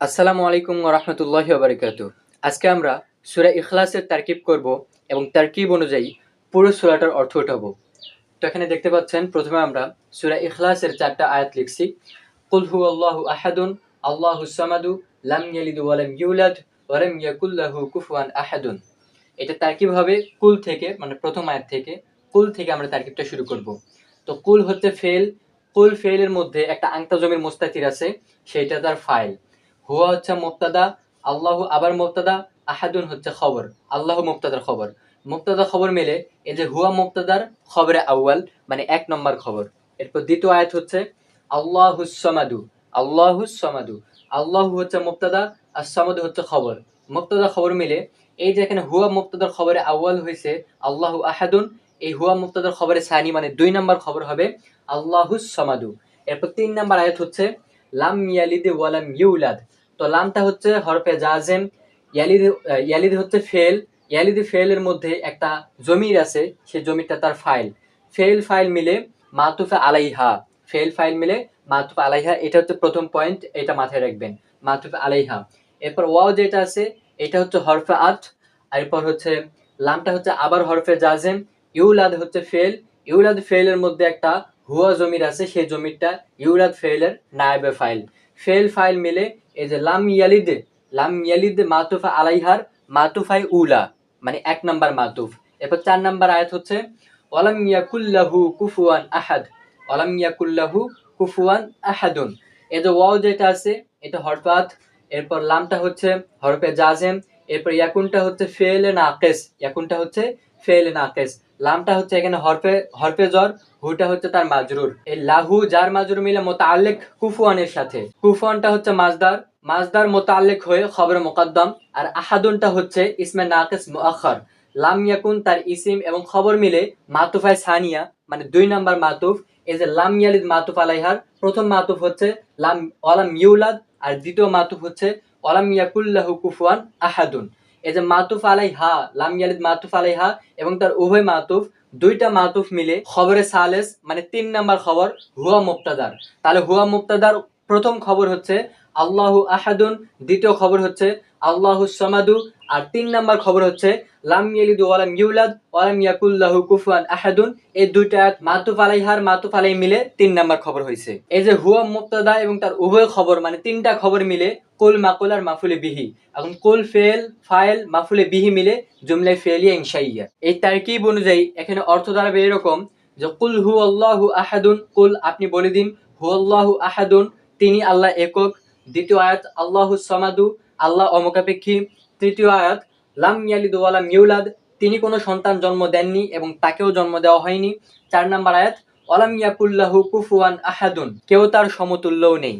আসসালামু আলাইকুম রহমতুল্লাহি বারকাত আজকে আমরা সুরা ইখলাসের তারকিব করব এবং তারকিব অনুযায়ী পুরো সুরাটার অর্থ উঠাবো। তো এখানে দেখতে পাচ্ছেন, প্রথমে আমরা সুরা ইখলাসের চারটা আয়াত লিখছি। কুল হু আল্লাহু আহাদুন আল্লাহু সামাদু, লাম ইয়ালিদু ওয়ালাম ইউলাদ ওয়ালাম ইয়াকুল্লাহু আহাদুন। এটা তারকিব হবে কুল থেকে মানে প্রথম আয়াত থেকে। কুল থেকে আমরা তারকিবটা শুরু করব। তো কুল হচ্ছে ফেল কুল ফেলের মধ্যে একটা আংতা জমির মোস্তাতির আছে, সেইটা তার ফাইল। হুয়া হচ্ছে মুক্তাদা আল্লাহ আবার মুক্তাদা আহাদুন হচ্ছে খবর, আল্লাহ মুক্তাদার খবর। মুক্তাদা খবর মেলে এই যে হুয়া মুক্তাদার খবরে আউয়াল মানে এক নম্বর খবর। এরপর দ্বিতীয় আয়াত হচ্ছে আল্লাহুসমাদু আল্লাহুসমাদু আল্লাহ হচ্ছে মুক্তাদা আর সামাদু হচ্ছে খবর। মুক্তাদা খবর মিলে এই যে এখানে হুয়া মুক্তাদার খবরে আউয়াল হয়েছে, আল্লাহ আহাদুন, এই হুয়া মুক্তাদার খবরে সানি মানে দুই নম্বর খবর হবে আল্লাহুস সমাদু। এরপর তিন নম্বর আয়াত হচ্ছে, লাম ইয়ালিদে ওয়ালাম ইউলাদ। তো লামটা হচ্ছে হরফে জাজেম, ইয়ালিদ ইয়ালিদ হচ্ছে ফেল, ইয়ালিদ ফেলের মধ্যে একটা জমির আছে সেই জমিটা তার ফাইল। ফেল ফাইল মিলে মাতুফে আলাইহা, ফেল ফাইল মিলে মাতুফে আলাইহা, এটা হচ্ছে প্রথম পয়েন্ট, এটা মাথায় রাখবেন, মাতুফে আলাইহা। এরপর ওয়াও যেটা আছে, এটা হচ্ছে হরফে আট এরপর হচ্ছে লামটা হচ্ছে আবার হরফে জাজেম, ইউলাদ হচ্ছে ফেল, ইউলাদ ফেলের মধ্যে একটা হুয়া জমির আছে সেই জমিরটা ইউলাদ ফেলের নায়েবে ফাইল। ফেল ফাইল মিলে এই যে লাম ইয়ালিদে লাম ইয়ালিদে মাতুফা আলাইহার, মাতুফাই উলা মানে এক নাম্বার মাতুফ। এরপর চার নাম্বার আয়াত হচ্ছে, ওয়ালাম ইয়াকুল্লাহু কুফুয়ান আহাদ, ওয়ালাম ইয়াকুল্লাহু কুফুয়ান আহাদুন। এই যে ওয়াও যেটা আছে, এটা হরফাত, এরপর লামটা হচ্ছে হরফে জাজেম, এরপর ইয়াকুনটা হচ্ছে ফেলে নাকেস, ইয়াকুনটা হচ্ছে ফেলে নাকেস। লামটা হচ্ছে এখানে হরফে হরফে জ্বর, হুটা হচ্ছে তার মাজরুর। এই লাহু, যার মাজরুর মিলে মোতালেক কুফুয়ানের সাথে। কুফুয়ানটা হচ্ছে মাজদার মাজদার মোতালেক হয়ে খবর মোকাদ্দম, আর আহাদুনটা হচ্ছে ইসমে নাকেস মুআখার লাম ইয়াকুন তার ইসিম এবং খবর মিলে মাতুফায় সানিয়া মানে দুই নাম্বার মাতুফ। এই যে লাম ইয়ালিদ মাতুফ আলাইহার, প্রথম মাতুফ হচ্ছে লাম ওয়ালাম ইউলাদ, আর দ্বিতীয় মাতুফ হচ্ছে ওয়ালাম ইয়াকুল্লাহু কুফুয়ান আহাদুন। এই যে মাতুফ আলাইহা, লাম ইয়ালিদ মাতুফ আলাই হা এবং তার উভয় মাতুফ, দুইটা মাতুফ মিলে খবরে সালেস মানে তিন নাম্বার খবর, হুয়া মুক্তাদার তাহলে হুয়া মুক্তাদার প্রথম খবর হচ্ছে আল্লাহু আহাদুন, দ্বিতীয় খবর হচ্ছে আল্লাহু সামাদু, আর তিন নাম্বার খবর হচ্ছে লাম ওয়ালাম ইউলাদ ওয়ালাম ইয়াকুল্লাহু কুফুয়ান আহাদুন। এই দুইটা মাতুফ আলাইহার মাতুফ আলাই মিলে তিন নাম্বার খবর হয়েছে এই যে হুয়া মুক্তাদা এবং তার উভয় খবর মানে তিনটা খবর মিলে কুল মাকুল আর মাফুলে বিহি। এখন কুল, ফেল, ফাইল, মাফুলে বিহি মিলে জুমলায় ফেলিয়া ইনশাইয়া। এই তারকিব অনুযায়ী এখানে অর্থ দাঁড়াবে এরকম যে কুল হু আল্লাহু আহাদুন, কুল আপনি বলে দিন হু আল্লাহু আহাদুন, তিনি আল্লাহ একক দ্বিতীয় আয়াত, আল্লাহ সমাদু, আল্লাহ অমকাপেক্ষী তৃতীয় আয়াত, লাম ইয়ালিদ ওয়ালাম ইউলাদ, তিনি কোনো সন্তান জন্ম দেননি এবং তাকেও জন্ম দেওয়া হয়নি। চার নাম্বার আয়াত অলাম ইয়াকুল্লাহু কুফুয়ান আহাদুন, কেউ তার সমতুল্যও নেই।